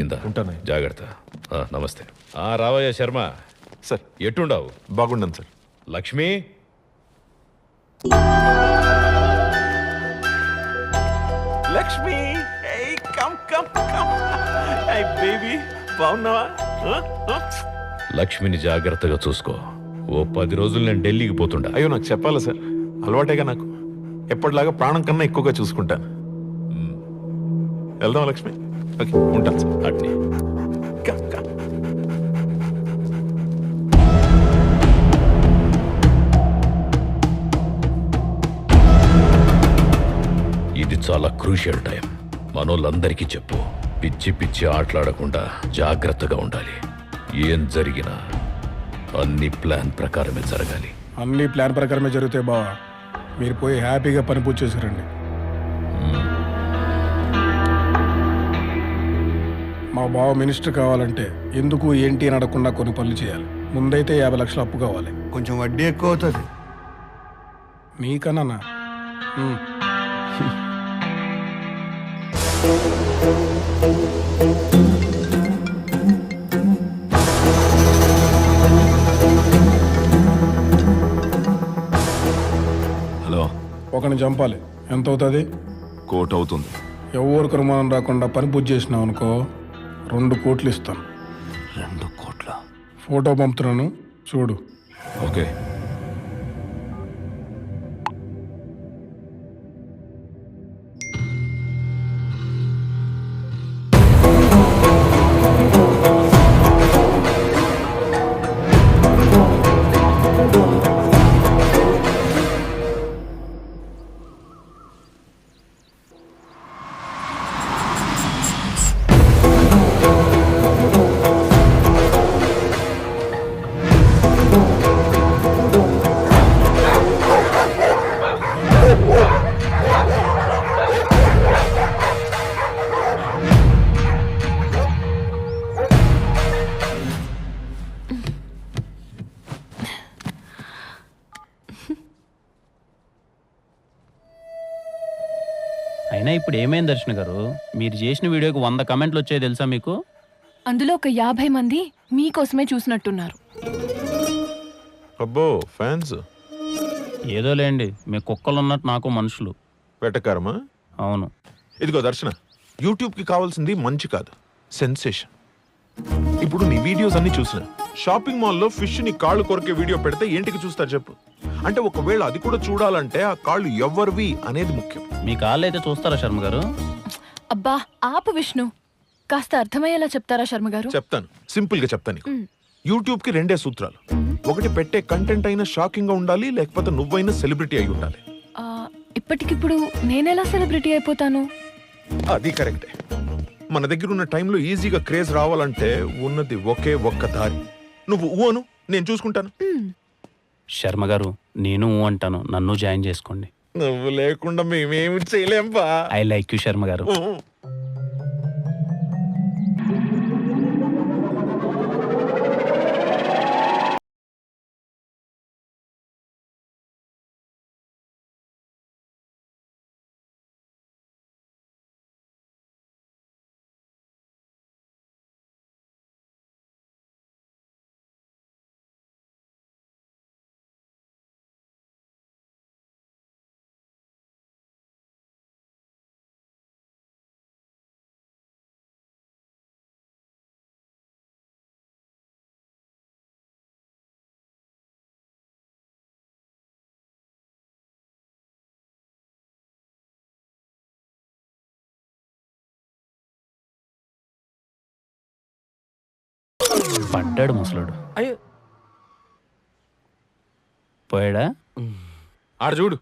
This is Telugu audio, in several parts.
ఇందా. ఉంటానయ్య. జాగ్రత్త. ఆ, నమస్తే. ఆ రావయ్య శర్మ. సార్. ఎట్టుండవు? బాగుండను sir. Lakshmi? Lakshmi! Come come come. Baby బాగున్నావా? లక్ష్మిని జాగ్రత్తగా చూసుకో. ఓ పది రోజులు నేను ఢిల్లీకి పోతుండా. అయ్యో నాకు చెప్పాలా సార్? అలవాటేగా నాకు. ఎప్పటిలాగా ప్రాణం కన్నా ఎక్కువగా చూసుకుంటాను. వెళ్దాం లక్ష్మి? ఓకే ఉంటాను అట్నే ఇది చాలా క్రూషియల్ టైం. మనోళ్ళందరికీ చెప్పు పిచ్చి పిచ్చి ఆటలాడకుండా జాగ్రత్తగా ఉండాలి. ఏం జరిగినా అన్ని ప్లాన్ ప్రకారమే జరగాలి. అన్ని ప్లాన్ ప్రకారమే జరుగుతాయి బావా. మీరు పోయి హ్యాపీగా పని పూర్తి చేసిరండి మా బావ మినిస్టర్ కావాలంటే ఎందుకు ఏంటి అని అడగకుండా కొన్ని పనులు చేయాలి. ముందైతే యాభై లక్షలు అప్పు కావాలి. కొంచెం వడ్డీ ఎక్కువ అవుతుంది. మీకన్నా హలో. ఒకరిని చంపాలి. ఎంత అవుతుంది కోట్ అవుతుంది. ఎవరికి అనుమానం రాకుండా పని పూర్తి చేసినావు అనుకో రెండు కోట్లు ఇస్తాను. రెండు కోట్ల? ఫోటో పంపుతున్నాను. చూడు. ఓకే. ఇప్పుడు ఏమైంది దర్శన గారు? మీరు చేసిన వీడియోకి వంద కమెంట్లు వచ్చాయి తెలుసా మీకు? అందులో ఒక యాభై మంది మీకోసమే చూసినట్టున్నారు. అబ్బో ఫ్యాన్స్. ఏదో లేండి మీ కుక్కలు ఉన్నట్టు నాకు మనుషులు. వెటకారమా? అవును. ఇదిగో దర్శన యూట్యూబ్కి కావాల్సింది మంచి కాదు సెన్సేషన్. ఇప్పుడు నీ వీడియోస్ అన్ని చూసిన. షాపింగ్ మాల్లో ఫిష్ని కాళ్ళు కొరికే వీడియో పెడితే ఏంటికి చూస్తారు చెప్పు. అంటే ఒకవేళ అది కూడా చూడాలంటే ఆ కాళ్ళు ఎవరివి అనేది ముఖ్యం. మీ కాళ్ళు అయితే చూస్తారా శర్మ గారు? అబ్బా ఆపు విష్ణు. కాస్త అర్థమయ్యేలా చెప్తారా శర్మ గారు? చెప్తాను. సింపుల్గా చెప్తాను నీకు. యూట్యూబ్కి రెండే సూత్రాలు. ఒకటి పెట్టే కంటెంట్ అయినా షాకింగ్గా ఉండాలి లేకపోతే నువ్వైనా సెలబ్రిటీ అయి ఉండాలి. ఆ, ఇప్పటికిప్పుడు నేనెలా సెలబ్రిటీ అయిపోతాను? అది కరెక్టే. మన దగ్గర ఉన్న టైంలో ఈజీగా క్రేజ్ రావాలంటే ఉన్నది ఒకే ఒక్క దారి. నువ్వు ఊ అను నేను చూసుకుంటాను. శర్మ గారు నేను ఊ అంటాను. నన్ను జాయిన్ చేసుకోండి. నువ్వు లేకుండా మేమేమి చేయలేంపా I like you Sharma garu. పడ్డాడు ముసలాడు. అయ్యో. పోయాడా? ఆడ చూడు.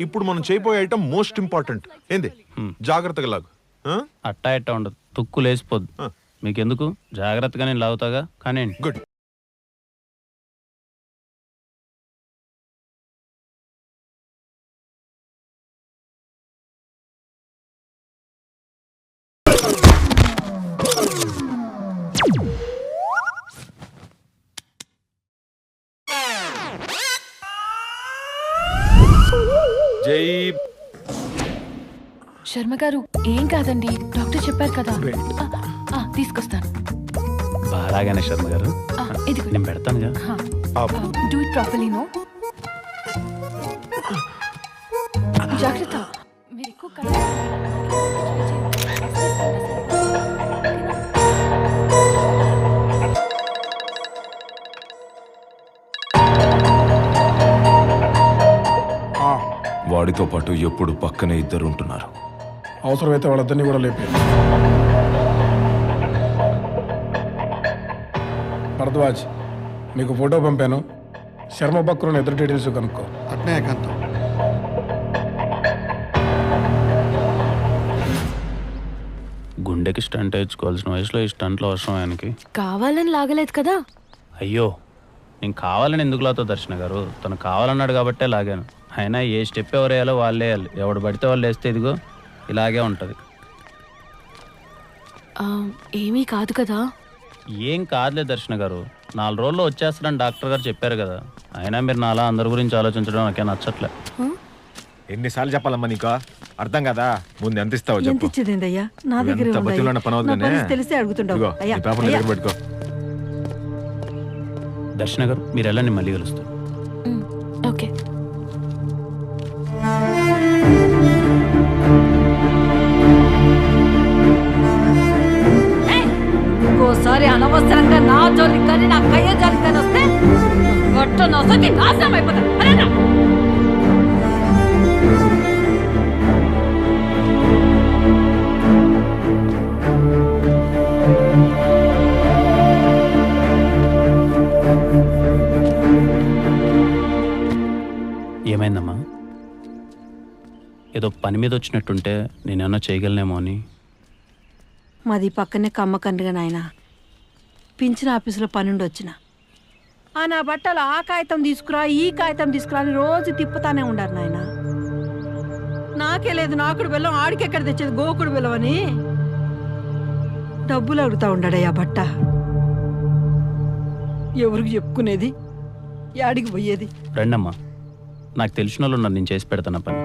ఇప్పుడు మనం చేయబోయే ఐటమ్ మోస్ట్ ఇంపార్టెంట్ ఏంది? జాగ్రత్తగా లాగు. ఆ? అట్టా ఇట్టా ఉండదు. తుక్కు లేసిపోద్దు ఆ. మీకెందుకు? జాగ్రత్తగా నేను లాగుతాగా? కానీ గుడ్ శర్మ గారు ఏం కాదండి డాక్టర్ చెప్పారు కదా. ఆ, ఆ, తీసుకొస్తాను. బాగానే శర్మ గారు. ఆ, ఇదిగో. నేను పెడతానుగా డూ ఇట్ ప్రాపర్లీ నో జాగ్రత్త. మీరు ఎక్కువ ఆ, వాడితో పాటు ఎప్పుడు పక్కనే ఇద్దరు ఉంటున్నారు. అవసరమైతే వాళ్ళిద్దరిని కూడా లేపే భరద్వాజ్ నీకు ఫోటో పంపాను. శర్మ బక్రుని ఎదురు డీటెయిల్స్ కనుక్కో. అట్నే ఏకాంతం గుండెకి స్టంట్ వేయించుకోవాల్సిన వయసులో ఈ స్టంట్లో అవసరం ఆయనకి. కావాలని లాగలేదు కదా? అయ్యో నేను కావాలని ఎందుకు లాతో దర్శన గారు? తను కావాలన్నాడు కాబట్టే లాగాను. అయినా ఏ స్టెప్ ఎవరు వేయాలో వాళ్ళే వేయాలి. ఎవడు పడితే వాళ్ళు వేస్తే ఇదిగో. ఇలాగే ఉంటుంది. ఏమీ కాదు కదా? ఏం కాదులే దర్శన గారు. నాలుగు రోజుల్లో వచ్చేస్తారని డాక్టర్ గారు చెప్పారు కదా. అయినా మీరు నాలా అందరి గురించి ఆలోచించడం నాకే నచ్చట్లే. ఎన్నిసార్లు చెప్పాలమ్మా నీకు? అర్థం కదా? ముందు ఎంత ఇస్తావు ఎంత చెప్పు. నా నువ్వు దగ్గర ఎంత ఉందయ్యా. బతిలాడిన పని నా అవుతుందనే? పరిస్థితి తెలిసే అడుగుతుండవు. ఇదిగో అయ్యా ఈ పేపర్ నీ అయ్యా. దగ్గర పెట్టుకో. దర్శన గారు మీరు వెళ్ళండి మళ్ళీ కలుస్తాను మ్, ఓకే. అనవసరంగా నా జోలికి కానీ నా కయ్య జోలికి కానీ వస్తే గొట్ట నొసకి నాశనం అయిపోతాను అరేనా? ఏమైందమ్మా? ఏదో పని మీద వచ్చినట్టుంటే నేనేమన్నా చేయగలనేమో అని. మాది పక్కనే కమ్మకండ్రిగా నాయన. పింఛన్ ఆఫీసులో పనుండి వచ్చిన ఆ నా బట్టలు ఆ కాగితం తీసుకురా ఈ కాగితం తీసుకురా అని రోజు తిప్పుతానే ఉండారు నాయన. నాకే లేదు నాకుడు బెల్లం ఆడికి ఎక్కడ తెచ్చేది? గోకుడు బెల్లం అని. డబ్బులు అడుగుతా ఉండాడయ్యా బట్ట. ఎవరికి చెప్పుకునేది? యాడికి పోయేది? రండమ్మా నాకు తెలిసిన వాళ్ళు ఉన్నారు నేను చేసి పెడతాను పని.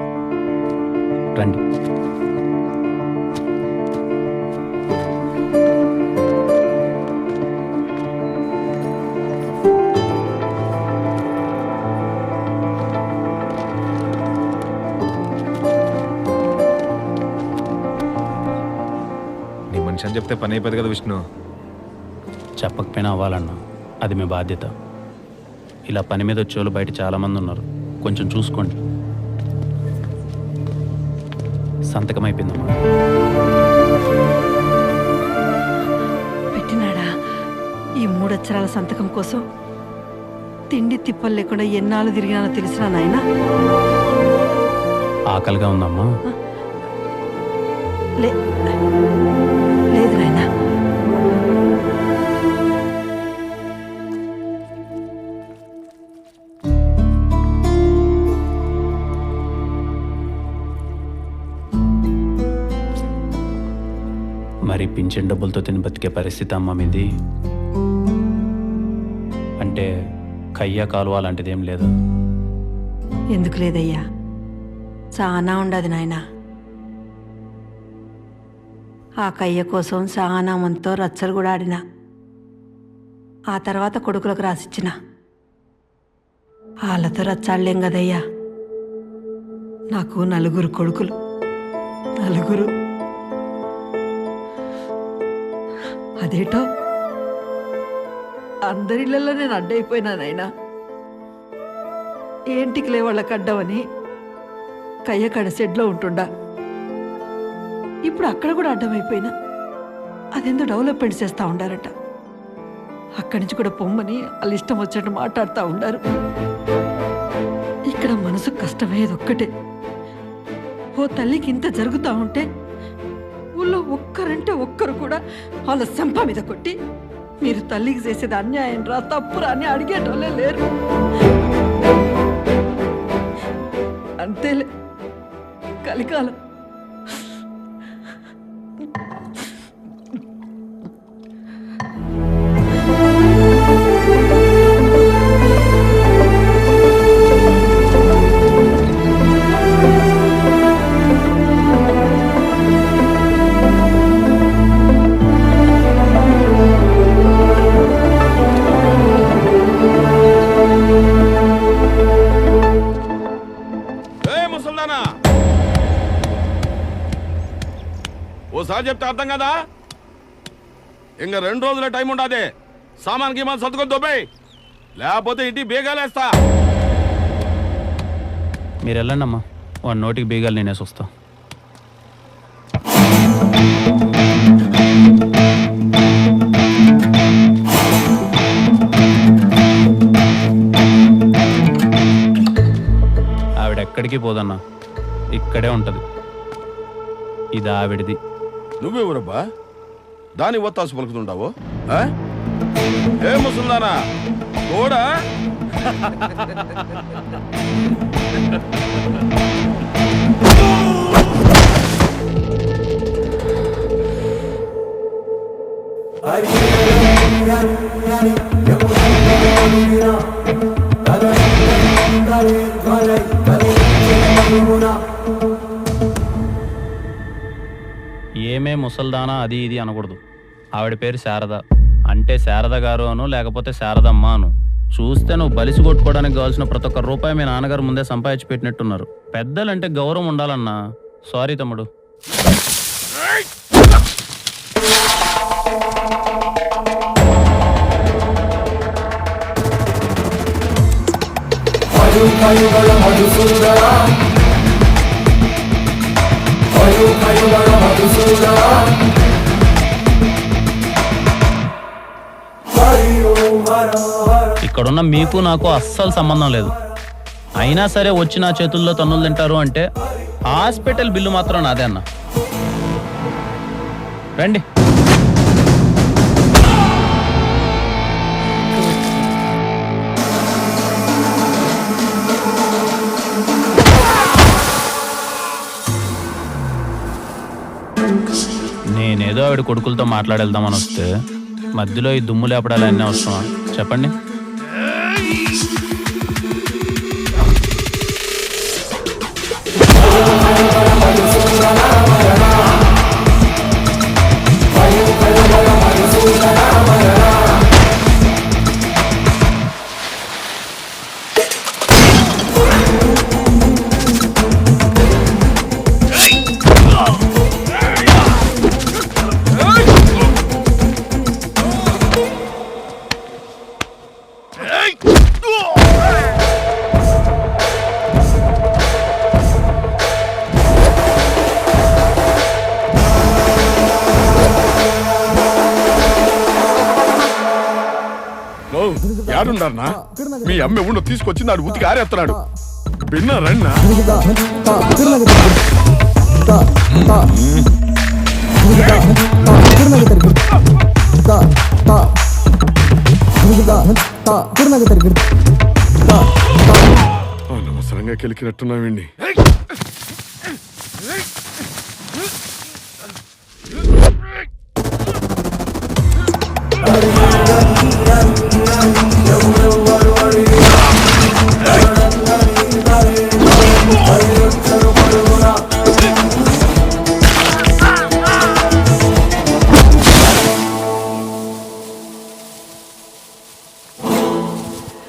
రండి. చెప్తే పని అయిపోతుంది కదా విష్ణు. చెప్పకపోయినా అవ్వాలన్నా. అది మీ బాధ్యత. ఇలా పని మీద వచ్చే బయట చాలామంది ఉన్నారు. కొంచెం చూసుకోండి. సంతకం అయిపోయిందమ్మా. పెట్టినాడా? ఈ మూడక్షరాల సంతకం కోసం తిండి తిప్పలు లేకుండా ఎన్నాళ్ళు తిరిగినానో తెలిసినా నాయనా? ఆకలిగా ఉందమ్మా. లే. మరి పింఛన్ డబ్బులతో తిని బతికే పరిస్థితి అమ్మ మీది? అంటే కయ్య కాలువ లాంటిది ఏం లేదు? ఎందుకు లేదయ్యా? చాలా ఉండదు నాయన. ఆ కయ్య కోసం చాలా మనతో రచ్చలు కూడా ఆడిన. ఆ తర్వాత కొడుకులకు రాసిచ్చిన. వాళ్ళతో రచ్చాడలేం కదయ్యా. నాకు నలుగురు కొడుకులు. నలుగురు అదేటో? అందరిళ్ళల్లో నేను అడ్డైపోయినానైనా ఏంటికి లే వాళ్ళకి అడ్డమని కయ్యకాడ షెడ్లో ఉంటుండా. ఇప్పుడు అక్కడ కూడా అడ్డమైపోయినా. అదేందో డెవలప్మెంట్ చేస్తూ ఉండారట. అక్కడి నుంచి కూడా పొమ్మని వాళ్ళు ఇష్టం వచ్చినట్టు మాట్లాడుతూ ఉండారు. ఇక్కడ మనసు కష్టమయ్యేది ఒక్కటే. ఓ తల్లికి ఇంత జరుగుతూ ఉంటే ఊళ్ళో ఒక్కరంటే ఒక్కరు కూడా వాళ్ళ సంప మీద కొట్టి మీరు తల్లికి చేసేది అన్యాయం రా తప్పురా అని అడిగేటోళ్ళే లేరు. అంతేలే. కలికాలం. ఓసారి చెప్తే అర్థం కదా? ఇంకా రెండు రోజుల టైం ఉండాది. సామాన్ గీమాన్ సర్దుకొని దొబ్బాయి. లేకపోతే ఇంటి బీగాలేస్తా. మీరు వెళ్ళండి అమ్మా. వాడి నోటికి బీగాలు నేనేసి వస్తా. ఆవిడ ఎక్కడికి పోదన్నా? ఇక్కడే ఉంటుంది. ఇది ఆవిడది. నువ్వెవరబ్బా దాని ఒత్తాసు పలుకుతుంటావు ఏ ముసల్దానా కూడా ఏమే ముసల్దానా అది ఇది అనకూడదు. ఆవిడ పేరు శారద. అంటే శారద గారు అను లేకపోతే శారదమ్మ అను. చూస్తే నువ్వు బలిసి కొట్టుకోవడానికి కావాల్సిన ప్రతి ఒక్క రూపాయి మీ నాన్నగారు ముందే సంపాదించి పెట్టినట్టున్నారు. పెద్దలంటే గౌరవం ఉండాలన్నా. సారీ తమ్ముడు. ఇక్కడున్న మీకు నాకు అస్సలు సంబంధం లేదు. అయినా సరే వచ్చి నా చేతుల్లో తన్నులు తింటారు అంటే హాస్పిటల్ బిల్లు మాత్రం నాదే అన్న. రండి. ఏదో ఆవిడ కొడుకులతో మాట్లాడేద్దామని వస్తే మధ్యలో ఈ దుమ్ము లేపడాలన్నీ అవసరమా? చెప్పండి. యాడుండారనా? మీ అమ్మ ఉండు తీసుకొచ్చి నాడు ఉతికి ఆరేస్తున్నాడు. విన్నా రన్నా. అనవసరంగా కెలికినట్టున్నావండి